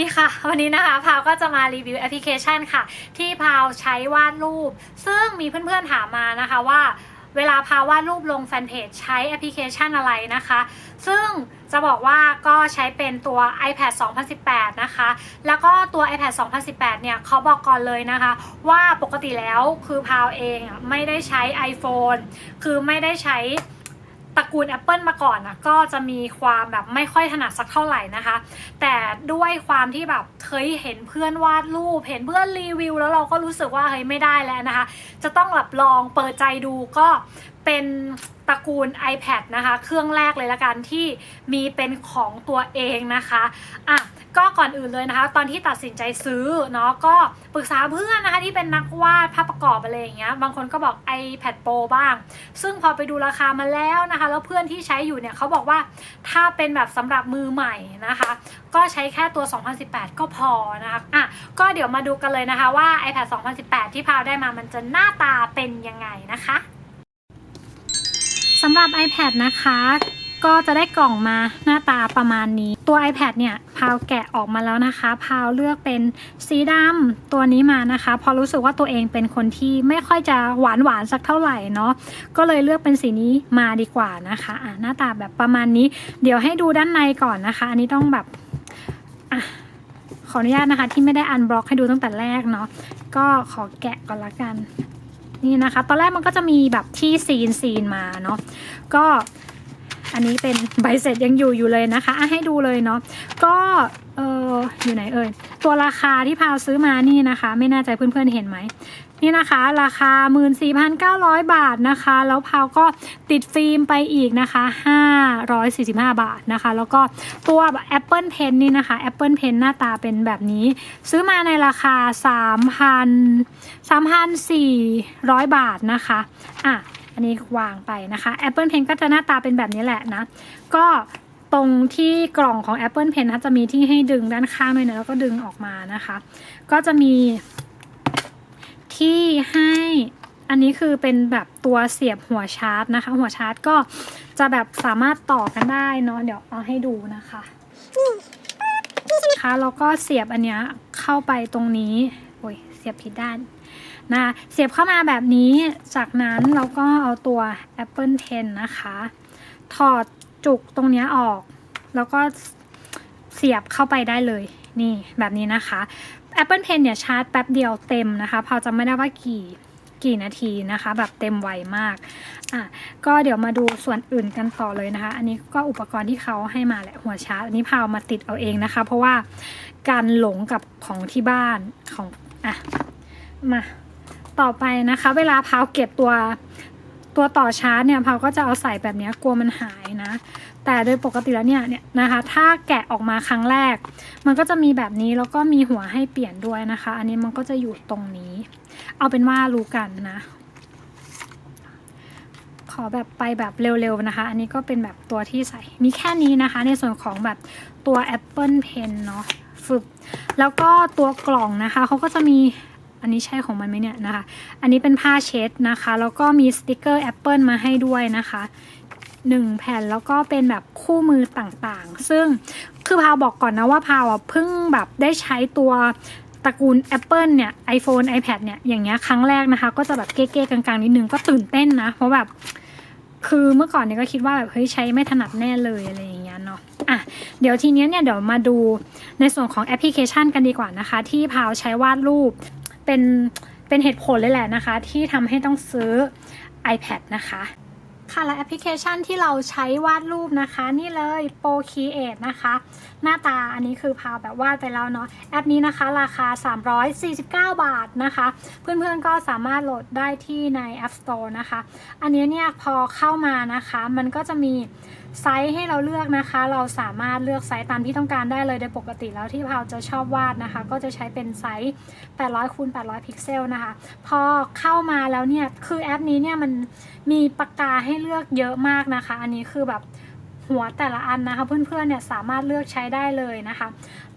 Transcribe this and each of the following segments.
ดีค่ะ วันนี้นะคะพาวก็จะมารีวิวแอปพลิเคชันค่ะ ที่พาวใช้วาดรูป ซึ่งมีเพื่อนๆถามมานะคะว่าเวลาพาวาดรูปลงแฟนเพจใช้แอปพลิเคชันอะไรนะคะ ซึ่งจะบอกว่าก็ใช้เป็นตัว iPad 2018 นะคะ แล้วก็ตัว iPad 2018 เนี่ยเขาบอกก่อนเลยนะคะ ว่าปกติแล้วคือพาวเองไม่ได้ใช้ iPhone คือไม่ได้ใช้ ตระกูล Apple มาก่อนนะก็จะมีความแบบไม่ค่อยถนัดสักเท่าไหร่นะคะ แต่ด้วยความที่แบบเคยเห็นเพื่อนวาดรูป เห็นเพื่อนรีวิว แล้วเราก็รู้สึกว่าเฮ้ยไม่ได้แล้วนะคะ จะต้องแบบลองเปิดใจดูก็เป็นตระกูล iPad นะคะ เครื่องแรกเลยละกันที่มีเป็นของตัวเองนะคะอะ ก็ก่อนอื่นเลยนะคะ ตอนที่ตัดสินใจซื้อเนาะก็ปรึกษาเพื่อนนะคะที่เป็นนักวาดภาพประกอบอะไรอย่างเงี้ยบางคนก็บอก iPad Pro บ้าง ซึ่งพอไปดูราคามาแล้วนะคะ แล้วเพื่อนที่ใช้อยู่เนี่ยเขาบอกว่าถ้าเป็นแบบสำหรับมือใหม่นะคะ ก็ใช้แค่ตัว 2018 ก็พอนะคะอะก็เดี๋ยวมาดูกันเลยนะคะว่า iPad 2018 ที่พาวได้มามันจะหน้าตาเป็นยังไงนะคะสำหรับ iPad นะคะ ก็จะได้กล่องมาหน้าตาประมาณนี้ ตัว iPad เนี่ยพาวแกะออกมาแล้วนะคะพาวเลือกเป็นสีดำตัวนี้มานะคะพอรู้สึกว่าตัวเองเป็นคนที่ไม่ค่อยจะหวานหวานสักเท่าไหร่เนาะก็เลยเลือกเป็นสีนี้มาดีกว่านะคะอะหน้าตาแบบประมาณนี้ เดี๋ยวให้ดูด้านในก่อนนะคะ อันนี้ต้องแบบอะขออนุญาตนะคะที่ไม่ได้อันบล็อกให้ดูตั้งแต่แรกเนาะก็ขอแกะก่อนละกันนี่นะคะ ตอนแรกมันก็จะมีแบบที่ซีนซีนมาเนาะก็ อันนี้เป็นใบเสร็จยังอยู่อยู่เลยนะคะให้ดูเลยเนาะก็เอออยู่ไหนเอ่ยตัวราคาที่พาวซื้อมานี่นะคะ ไม่แน่ใจเพื่อนๆเห็นไหมนี่นะคะ ราคา 14,900 บาทนะคะ แล้วพาวก็ติดฟิล์มไปอีกนะคะ 545 บาทนะคะ แล้วก็ตัว Apple Pen นี่นะคะ Apple Pen หน้าตาเป็นแบบนี้ ซื้อมาในราคา 3,000 3,400 บาทนะคะอะ อันนี้วางไปนะคะ Apple Pen ก็จะหน้าตาเป็นแบบนี้แหละนะ ก็ตรงที่กล่องของ Apple Pen นะจะมีที่ให้ดึงด้านข้างด้วยนะแล้วก็ดึงออกมานะคะ ก็จะมีที่ให้อันนี้คือเป็นแบบตัวเสียบหัวชาร์จนะคะ หัวชาร์จก็จะแบบสามารถต่อกันได้เนาะเดี๋ยวเอาให้ดูนะคะนะคะแล้วก็เสียบอันเนี้ยเข้าไปตรงนี้โอ้ยเสียบผิดด้าน นะเสียบเข้ามาแบบนี้จากนั้นเราก็เอาตัว Apple Pen นะคะ ถอดจุกตรงนี้ออก แล้วก็เสียบเข้าไปได้เลย นี่แบบนี้นะคะ Apple Pen เนี่ยชาร์จแป๊บเดียวเต็มนะคะพอจำไม่ได้ว่ากี่กี่นาทีนะคะ แบบเต็มไวมากอะก็เดี๋ยวมาดูส่วนอื่นกันต่อเลยนะคะ อันนี้ก็อุปกรณ์ที่เขาให้มาแหละหัวชาร์จอันนี้พาวมาติดเอาเองนะคะ เพราะว่าการหลงกับของที่บ้านของอะมา ต่อไปนะคะ เวลาพาวเก็บตัวตัวต่อชาร์จเนี่ยพาวก็จะเอาใส่แบบนี้กลัวมันหายนะ แต่โดยปกติแล้วเนี่ยเนี่ยนะคะ ถ้าแกะออกมาครั้งแรก มันก็จะมีแบบนี้แล้วก็มีหัวให้เปลี่ยนด้วยนะคะ อันนี้มันก็จะอยู่ตรงนี้ เอาเป็นว่ารู้กันนะ ขอแบบไปแบบเร็วๆนะคะ อันนี้ก็เป็นแบบตัวที่ใส่ มีแค่นี้นะคะ ในส่วนของแบบตัว Apple Pen เนาะฝึกแล้วก็ตัวกล่องนะคะเขาก็จะมี อันนี้ใช่ของมันไหมเนี่ยนะคะ อันนี้เป็นผ้าเช็ดนะคะ แล้วก็มีสติกเกอร์ Apple มาให้ด้วยนะคะหนึ่งแผ่นแล้วก็เป็นแบบคู่มือต่างๆ ซึ่งคือพาวบอกก่อนนะว่าพาวอะเพิ่งแบบได้ใช้ตัวตระกูล Apple เนี่ย iPhone iPad เนี่ย อย่างเงี้ยครั้งแรกนะคะ ก็จะแบบเก๊ๆกลางๆ นิดนึงก็ตื่นเต้นนะ เพราะแบบ คือเมื่อก่อนเนี่ยก็คิดว่าแบบเฮ้ยใช้ไม่ถนัดแน่เลยอะไรอย่างเงี้ยเนาะอะเดี๋ยวทีเนี้ยเนี่ยเดี๋ยวมาดูในส่วนของแอปพลิเคชันกันดีกว่านะคะ ที่พาวใช้วาดรูป เป็นเป็นเหตุผลเลยแหละนะคะ ที่ทำให้ต้องซื้อ iPad นะคะค่ะและแอปพลิเคชันที่เราใช้วาดรูปนะคะ นี่เลย Pro Create นะคะ หน้าตาอันนี้คือพาวแบบวาดไปแล้วเนาะแอปนี้นะคะ ราคา 349 บาทนะคะ เพื่อนๆก็สามารถโหลดได้ที่ใน App Store นะคะ อันนี้เนี่ยพอเข้ามานะคะ มันก็จะมี ไซส์ให้เราเลือกนะคะ เราสามารถเลือกไซส์ตามที่ต้องการได้เลยโดยปกติแล้วที่พาวจะชอบวาดนะคะ ก็จะใช้เป็นไซส์ 800คูณ800 พิกเซลนะคะ พอเข้ามาแล้วเนี่ย คือแอปนี้เนี่ยมันมีปากกาให้เลือกเยอะมากนะคะ อันนี้คือแบบหัวแต่ละอันนะคะเพื่อนๆเนี่ยสามารถเลือกใช้ได้เลยนะคะ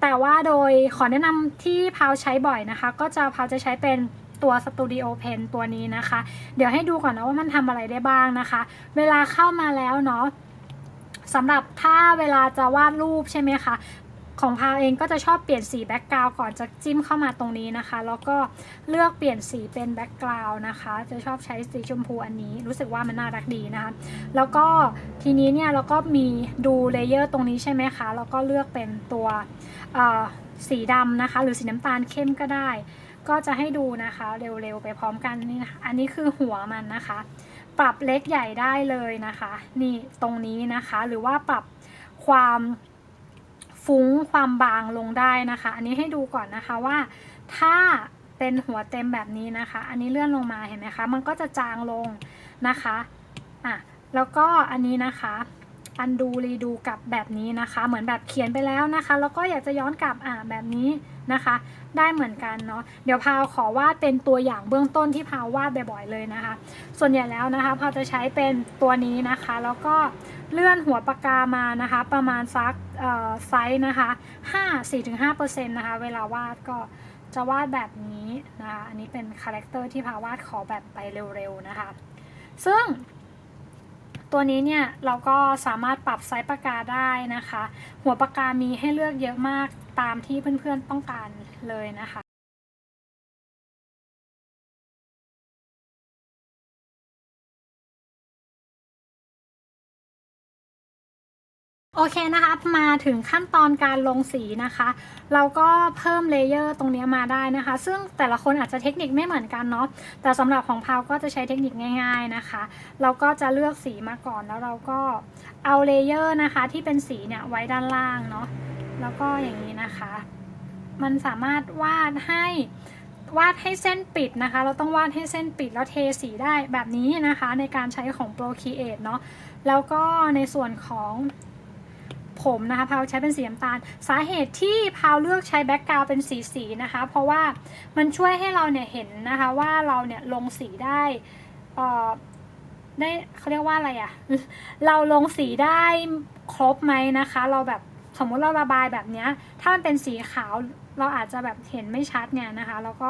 แต่ว่าโดยขอแนะนำที่พาวใช้บ่อยนะคะ ก็จะพาวจะใช้เป็นตัว Studio Pen ตัวนี้นะคะ เดี๋ยวให้ดูก่อนนะว่ามันทำอะไรได้บ้างนะคะ เวลาเข้ามาแล้วเนาะ สำหรับถ้าเวลาจะวาดรูปใช่ไหมคะของพาวเองก็จะชอบเปลี่ยนสีแบ็กกราวก่อนจะจิ้มเข้ามาตรงนี้นะคะ แล้วก็เลือกเปลี่ยนสีเป็นแบ็กกราวนะคะ จะชอบใช้สีชมพูอันนี้ รู้สึกว่ามันน่ารักดีนะคะ แล้วก็ทีนี้เนี่ยเราก็มีดูเลเยอร์ตรงนี้ใช่ไหมคะ แล้วก็เลือกเป็นตัวสีดำนะคะ หรือสีน้ำตาลเข้มก็ได้ ก็จะให้ดูนะคะ เร็วๆไปพร้อมกันนี่นะคะ อันนี้คือหัวมันนะคะ ปรับเล็กใหญ่ได้เลยนะคะ นี่ตรงนี้นะคะหรือว่าปรับความฟุ้งความบางลงได้นะคะ อันนี้ให้ดูก่อนนะคะว่า ถ้าเป็นหัวเต็มแบบนี้นะคะ อันนี้เลื่อนลงมาเห็นไหมคะมันก็จะจางลงนะคะอะแล้วก็อันนี้นะคะอันดูรีดูกลับแบบนี้นะคะ เหมือนแบบเขียนไปแล้วนะคะ แล้วก็อยากจะย้อนกลับอะแบบนี้นะคะ ได้เหมือนกันเนาะเดี๋ยวพาวขอวาดเป็นตัวอย่างเบื้องต้นที่พาววาดบ่อยๆเลยนะคะ ส่วนใหญ่แล้วนะคะพาวจะใช้เป็นตัวนี้นะคะ แล้วก็เลื่อนหัวปากกามานะคะ ประมาณสักไซส์นะคะ5 4-5%นะคะ เวลาวาดก็จะวาดแบบนี้นะคะ อันนี้เป็นคาแรคเตอร์ที่พาวาดขอแบบไปเร็วๆนะคะ ซึ่งตัวนี้เนี่ยเราก็สามารถปรับไซส์ปากกาได้นะคะ หัวปากกามีให้เลือกเยอะมาก ตามที่เพื่อนๆต้องการเลยนะคะโอเคนะคะ มาถึงขั้นตอนการลงสีนะคะ เราก็เพิ่มเลเยอร์ตรงนี้มาได้นะคะ ซึ่งแต่ละคนอาจจะเทคนิคไม่เหมือนกันเนาะ แต่สำหรับของพาวก็จะใช้เทคนิคง่าย ๆนะคะ เราก็จะเลือกสีมาก่อนแล้วเราก็เอาเลเยอร์นะคะที่เป็นสีเนี่ยไว้ด้านล่างเนาะ แล้วก็อย่างนี้นะคะ มันสามารถวาดให้วาดให้เส้นปิดนะคะ เราต้องวาดให้เส้นปิดแล้วเทสีได้แบบนี้นะคะ ในการใช้ของ Procreate เนาะแล้วก็ในส่วนของผมนะคะพาวใช้เป็นสีน้ำตาล สาเหตุที่พาวเลือกใช้แบ็กกราวเป็นสีสีนะคะ เพราะว่ามันช่วยให้เราเนี่ยเห็นนะคะว่าเราเนี่ยลงสีได้เออได้เขาเรียกว่าอะไรอะเราลงสีได้ครบไหมนะคะ เราแบบ สมมุติเราระบายแบบนี้ถ้ามันเป็นสีขาวเราอาจจะแบบเห็นไม่ชัดเนี่ยนะคะ แล้วก็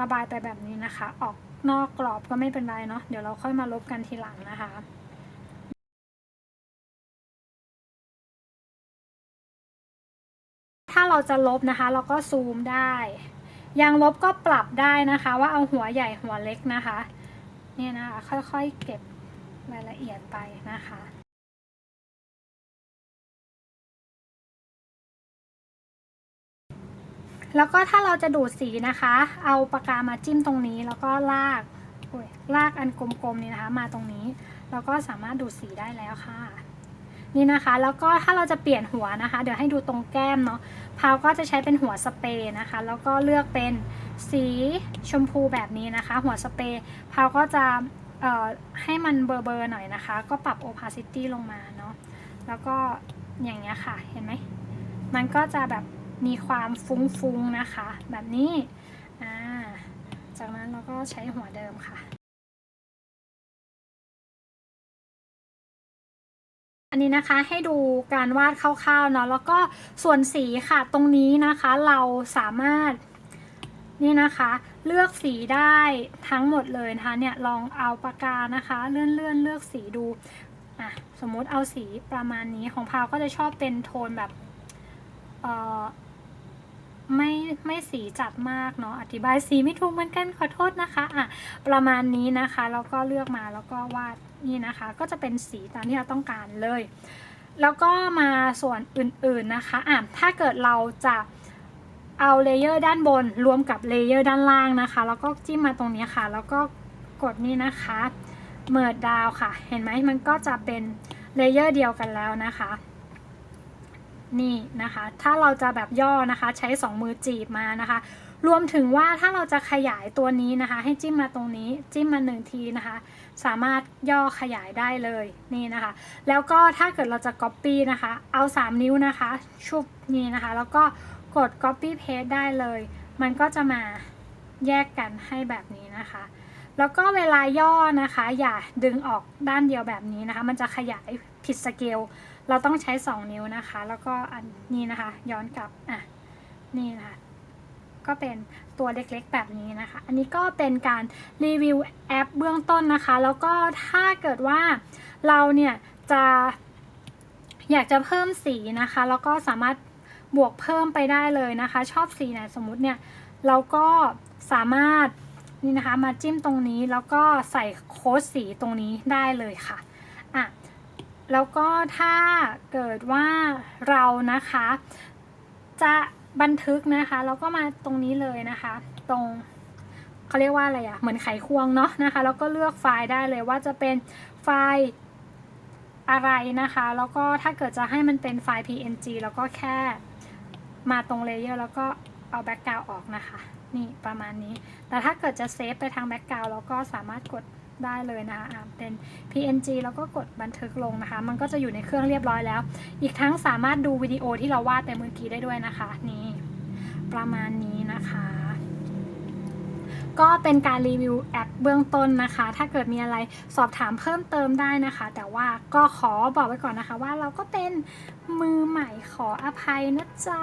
ระบายไปแบบนี้นะคะ ออกนอกกรอบก็ไม่เป็นไรเนาะเดี๋ยวเราค่อยมาลบกันทีหลังนะคะถ้าเราจะลบนะคะ เราก็ซูมได้ยังลบก็ปรับได้นะคะ ว่าเอาหัวใหญ่หัวเล็กนะคะ เนี่ยนะคะ ค่อยๆเก็บรายละเอียดไปนะคะ แล้วก็ถ้าเราจะดูดสีนะคะ เอาปากกามาจิ้มตรงนี้ แล้วก็ลากลากอันกลมๆนี่นะคะ มาตรงนี้ แล้วก็สามารถดูดสีได้แล้วค่ะ นี่นะคะ แล้วก็ถ้าเราจะเปลี่ยนหัวนะคะ เดี๋ยวให้ดูตรงแก้มเนาะพาวก็จะใช้เป็นหัวสเปรย์นะคะ แล้วก็เลือกเป็นสีชมพูแบบนี้นะคะ หัวสเปรย์พาวก็จะให้มันเบอร์ๆหน่อยนะคะ ก็ปรับ opacity ลงมาเนาะ แล้วก็อย่างเงี้ยค่ะ เห็นไหม มันก็จะแบบ มีความฟุ้งๆนะคะ แบบนี้จากนั้นเราก็ใช้หัวเดิมค่ะ อันนี้นะคะให้ดูการวาดคร่าวๆเนาะแล้วก็ส่วนสีค่ะตรงนี้นะคะเราสามารถนี่นะคะเลือกสีได้ทั้งหมดเลยนะคะเนี่ยลองเอาปากกานะคะเลื่อนเลื่อนๆเลือกสีดูอะสมมติเอาสีประมาณนี้ของพาวก็จะชอบเป็นโทนแบบเอ่อ ไม่ไม่สีจัดมากเนาะอธิบายสีไม่ถูกเหมือนกันขอโทษนะคะอะประมาณนี้นะคะแล้วก็เลือกมาแล้วก็วาดนี่นะคะ ก็จะเป็นสีตามที่เราต้องการเลย แล้วก็มาส่วนอื่นๆนะคะอะถ้าเกิดเราจะเอาเลเยอร์ด้านบนรวมกับเลเยอร์ด้านล่างนะคะ แล้วก็จิ้มมาตรงนี้ค่ะ แล้วก็กดนี่นะคะเมิดดาวค่ะ เห็นไหมมันก็จะเป็นเลเยอร์เดียวกันแล้วนะคะ นี่นะคะ ถ้าเราจะแบบย่อนะคะ ใช้สองมือจีบมานะคะ รวมถึงว่าถ้าเราจะขยายตัวนี้นะคะ ให้จิ้มมาตรงนี้จิ้มมาหนึ่งทีนะคะ สามารถย่อขยายได้เลยนี่นะคะ แล้วก็ถ้าเกิดเราจะ Copy นะคะ เอา 3 นิ้วนะคะ ชุบนี่นะคะ แล้วก็กด Copy Paste ได้เลย มันก็จะมาแยกกันให้แบบนี้นะคะ แล้วก็เวลาย่อนะคะ อย่าดึงออกด้านเดียวแบบนี้นะคะ มันจะขยายผิดสเกล เราต้องใช้ 2 นิ้วนะคะ แล้วก็อันนี้นะคะ ย้อนกลับอะนี่นะคะก็เป็นตัวเล็กๆแบบนี้นะคะ อันนี้ก็เป็นการรีวิวแอปเบื้องต้นนะคะ แล้วก็ถ้าเกิดว่าเราเนี่ยจะอยากจะเพิ่มสีนะคะ แล้วก็สามารถบวกเพิ่มไปได้เลยนะคะ ชอบสีไหนสมมุติเนี่ยเราก็สามารถนี่นะคะมาจิ้มตรงนี้แล้วก็ใส่โค้ดสีตรงนี้ได้เลยค่ะอะ แล้วก็ถ้าเกิดว่าเรานะคะ จะบันทึกนะคะแล้วก็มาตรงนี้เลยนะคะ ตรงเขาเรียกว่าอะไรอะ่ะเหมือนไขควงเนาะนะคะ แล้วก็เลือกไฟล์ได้เลยว่าจะเป็นไฟล์อะไรนะคะ แล้วก็ถ้าเกิดจะให้มันเป็นไฟล์ png แล้วก็แค่มาตรงเลเยอร์แล้วก็เอาแบ็กกราวออกนะคะ นี่ประมาณนี้ แต่ถ้าเกิดจะเซฟไปทางแบ็กกราวแล้วก็สามารถกด ได้เลยนะคะเป็น PNG แล้วก็กดบันทึกลงนะคะ มันก็จะอยู่ในเครื่องเรียบร้อยแล้ว อีกทั้งสามารถดูวิดีโอที่เราวาดไปเมื่อกี้ได้ด้วยนะคะ นี่ประมาณนี้นะคะก็เป็นการรีวิวแอปเบื้องต้นนะคะ ถ้าเกิดมีอะไรสอบถามเพิ่มเติมได้นะคะ แต่ว่าก็ขอบอกไว้ก่อนนะคะ ว่าเราก็เป็นมือใหม่ขออภัยนะจ๊ะ